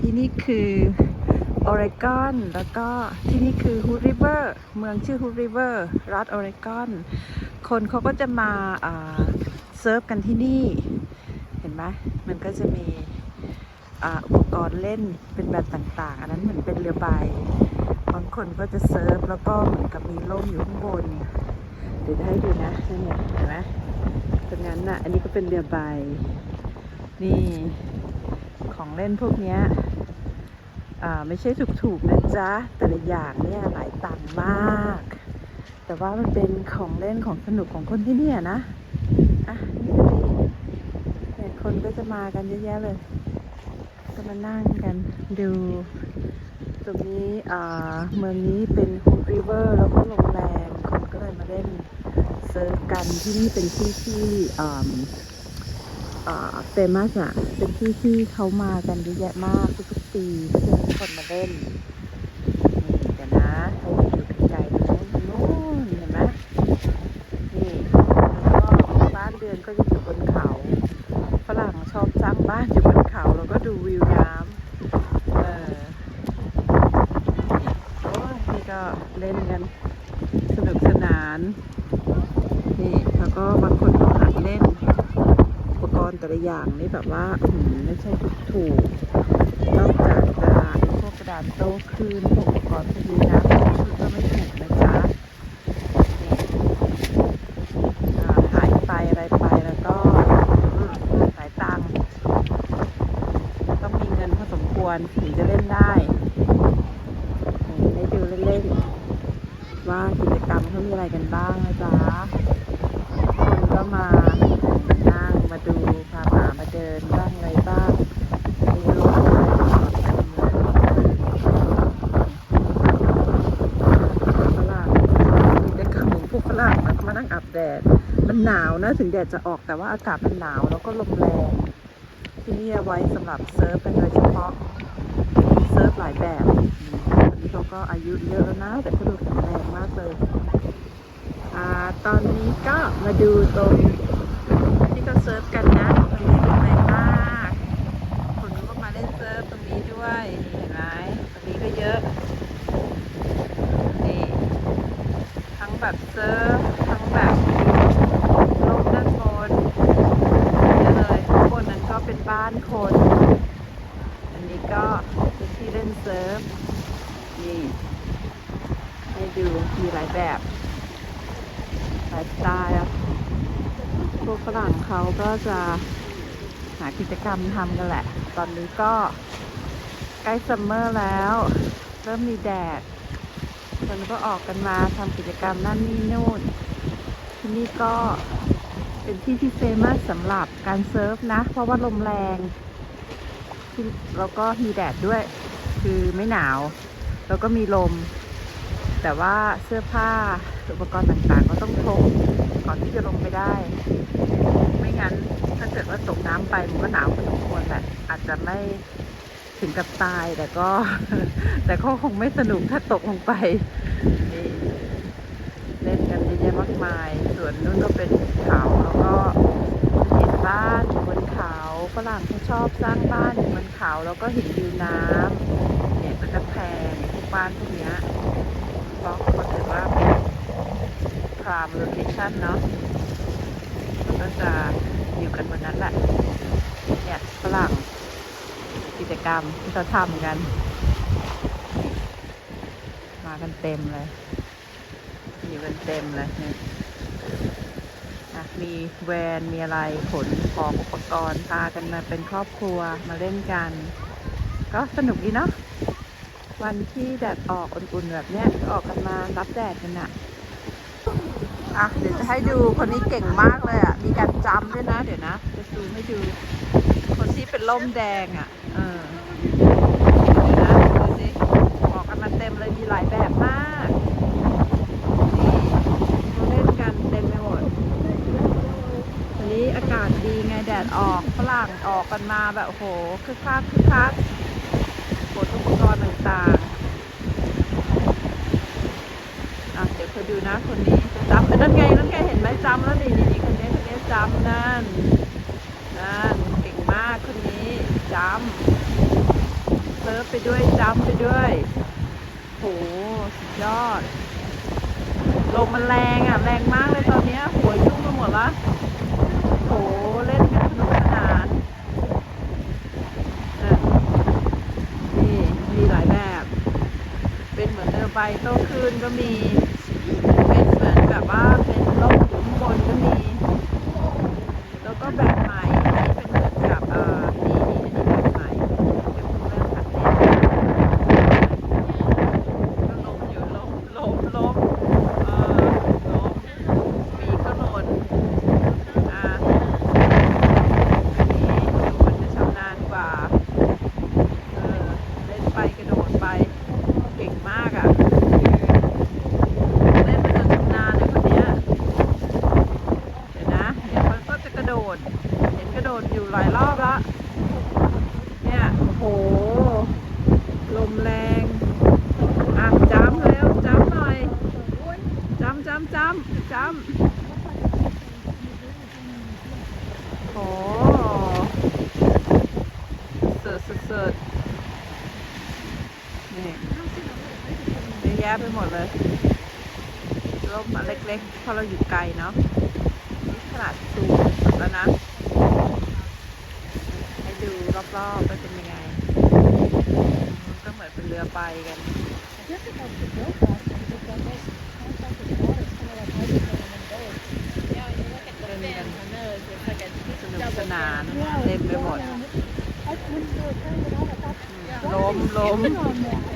ที่นี่คือออริกอนแล้วก็ที่นี่คือฮูดริเวอร์เมืองชื่อฮูดริเวอร์รัฐออริกอนคนเขาก็จะมาเซิร์ฟกันที่นี่ เห็นไหมมันก็จะมีอุปกรณ์เล่นเป็นแบบต่างๆ อันนั้นเหมือนเป็นเรือใบบางคนก็จะเซิร์ฟแล้วก็เหมือนกับมีร่มอยู่ข้างบน เดี๋ยวจะให้ดูนะนั่งเห็นไหมตรงนั้นน่ะอันนี้ก็เป็นเรือใบนี่ ของเล่นพวกนี้ไม่ใช่ถูกๆนะจ๊ะ แต่ละอย่างเนี่ยหลายตังค์มาก แต่ว่ามันเป็นของเล่นของสนุกของคนที่นี่นะอะนี่ก็ดีเนี่ยคนก็จะมากันเยอะแยะเลย ก็มานั่งกันดู ตรงนี้อ่าเมืองนี้เป็นฮูดริเวอร์แล้วก็โรงแรมคนก็เลยมาเล่นเซิร์ฟกันที่นี่เป็นที่ที่อ่า เฟมัสอะเป็นที่ที่เขามากันเยอะแยะมากทุกๆปีก็จะมีคนมาเล่นนี่เดี๋ยวนะให้ดูไกลๆตรงนู้นเห็นไหมนี่แล้วก็บ้านเรือนก็จะอยู่บนเขาฝรั่งชอบสร้างบ้านอยู่บนเขาแล้วก็ดูวิวน้ำเออโอ้ยนี่ก็เล่นกันสนุกสนาน นี่แล้วก็บางคนก็หัดเล่น ปกรณ์แต่ละอย่างนี่แบบว่าอืไม่ใช่ถูกๆนอกจากจะพวกกระดานโต้คลื่นพวกอุปกรณ์พวกนี้นะคือก็ไม่ถูกนะจ๊ะนี่อ่าหายไปอะไรไปแล้วก็หายตังค์ต้องมีเงินพอสมควรถึงจะเล่นได้ให้ดูเล่นๆว่ากิจกรรมเขามีอะไรกันบ้างนะจ๊ะคนก็มา มาดูพาหมามาเดินบ้างอะไรบ้างมีรถอะไรเต็มเลยฝรั่งกิจกรรมของพวกฝรั่งแล้วก็มานั่งอาบแดด มันหนาวนะ ถึงแดดจะออกแต่ว่าอากาศมันหนาวแล้วก็ลมแรง ที่นี่เอาไว้สำหรับเซิร์ฟกันโดยเฉพาะ เซิร์ฟหลายแบบอันนี้เขาก็อายุเยอะแล้วนะ แต่เขาดูแข็งแรงมากเลย อ่า ตอนนี้ก็มาดูตรง ที่เขาเซิร์ฟกันนะตรงนี้แข็งแรงมาก คนก็มาเล่นเซิร์ฟตรงนี้ด้วยนี่เห็นไหมตรงนี้ก็เยอะ นี่ ทั้งแบบเซิร์ฟ ทั้งแบบลงด้านบนเยอะเลยข้างบนนั้นก็เป็นบ้านคน อันนี้ก็เป็นที่เล่นเซิร์ฟ นี่ ให้ดูมีหลายแบบห ลายสไตล์พวกฝรั่งเขาก็จะหากิจกรรมทำกันแหละ ตอนนี้ก็ใกล้ซัมเมอร์แล้ว เริ่มมีแดดคนก็ออกกันมาทำกิจกรรมนั่นนี่นู่น ที่นี่ก็เป็นที่ที่เฟมัสสำหรับการเซิร์ฟนะ เพราะว่าลมแรงที่แล้วก็มีแดดด้วย คือไม่หนาว แล้วก็มีลม แต่ว่าเสื้อผ้าอุปกรณ์ต่างๆ ก็ต้องพกก่อนที่จะลงไปได้ ไม่งั้นถ้าเกิดว่าตกน้ำไปมันก็หนาวพอสมควรแหละอาจจะไม่ถึงกับตายแต่ก็ แต่ก็คงไม่สนุกถ้าตกลงไปเล่นกันเยอะแยะมากมาย ส่วนนู้นก็เป็นเขาแล้วก็เห็นบ้านอยู่บนเขาฝรั่งเขาชอบสร้างบ้านอยู่บนเขาแล้วก็เห็นวิวน้ำเนี่ยก็จะแพงพวกบ้านพวกเนี้ยเพราะเขาถือว่าเป็นพรามโลเคชั่นเนาะมันก็จะอยู่กันบนนั้นแหละเนี่ยฝรั่งกิจกรรมที่เขาทำกัน มากันเต็มเลย อยู่กันเต็มเลยเนี่ยอะมีแวนมีอะไรขนของอุปกรณ์พากันมาเป็นครอบครัวมาเล่นกัน ก็สนุกดีเนาะวันที่แดดออกอุ่นๆแบบเนี้ยออกกันมารับแดดกันอะ อะเดี๋ยวจะให้ดูคนนี้เก่งมากเลยอะ มีการจำด้วยนะ เดี๋ยวนะ จะซูมให้ดู คนที่เป็นล่มแดงอะ เออเดี๋ยวนะดูสิออกกันมาเต็มเลย มีหลายแบบมากนี่เขาเล่นกันเต็มไปหมดวันนี้อากาศดีไงแดดออกฝรั่งออกกันมาแบบโหคึกคักคึกคักกดอุปกรณ์ต่างๆอะเดี๋ยวคอดูนะคนนี้ จำนั่นไงนั่นไงเห็นไหมจำแล้วนี่นี่คนนี้คนนี้จำนั่นนั่นเก่งมากคนนี้จำเซิร์ฟไปด้วยจัมป์ไปด้วยโหสุดยอดลมมันแรงอะแรงมากเลยตอนนี้หัวยุ่งไปหมดละโหเล่นกันสนุกสนานนี่มีหลายแบบ เป็นเหมือนเรือใบโต้คลื่นก็มี แบบว่าเป็นล่มอยู่ข้างบนก็มี แล้วก็แบบใหม่อนกับเอ่อนี่นี่อันนี้แบบใหม่เดี๋ยวผมเริ่มหัดเล่นก็ล้มอยู่ล้มล้มล้มเออล้มปีกก็หล่นอ่าอันนี้ดูเหมันจะชำนาญกว่า เออ เล่นไปกระโดดไป เก่งมากอะ เล่นไปจนชำนาญเลยคนเนี้ย เดี๋ยวนะ เดี๋ยวเขาก็จะกระโดด เห็นกระโดดอยู่หลายรอบละเนี่ย โอ้โห ลมแรง อะจ้ำเร็วจ้ำหน่อยจ้ำจ้ำจ้ำจ้ำโอ้สุดสุดสุดนี่เยอะแยะไปหมดเลยร่มมาเล็กๆเพราะเราอยู่ไกลเนาะนี่ขนาดซูมสุดแล้วนะ ให้ดูรอบๆว่าเป็นยังไงอืมก็เหมือนเป็นเรือใบกัน Difficult to go fast because there's contact with water, some of that hydrogen and then goes. Yeah, you look at the And fin then- on those, it's like a สนุก double สนาน Yeah, เต็มไปหมด yeah. I, when we were turning it on, I thought, ล้มล้ม sitting on that.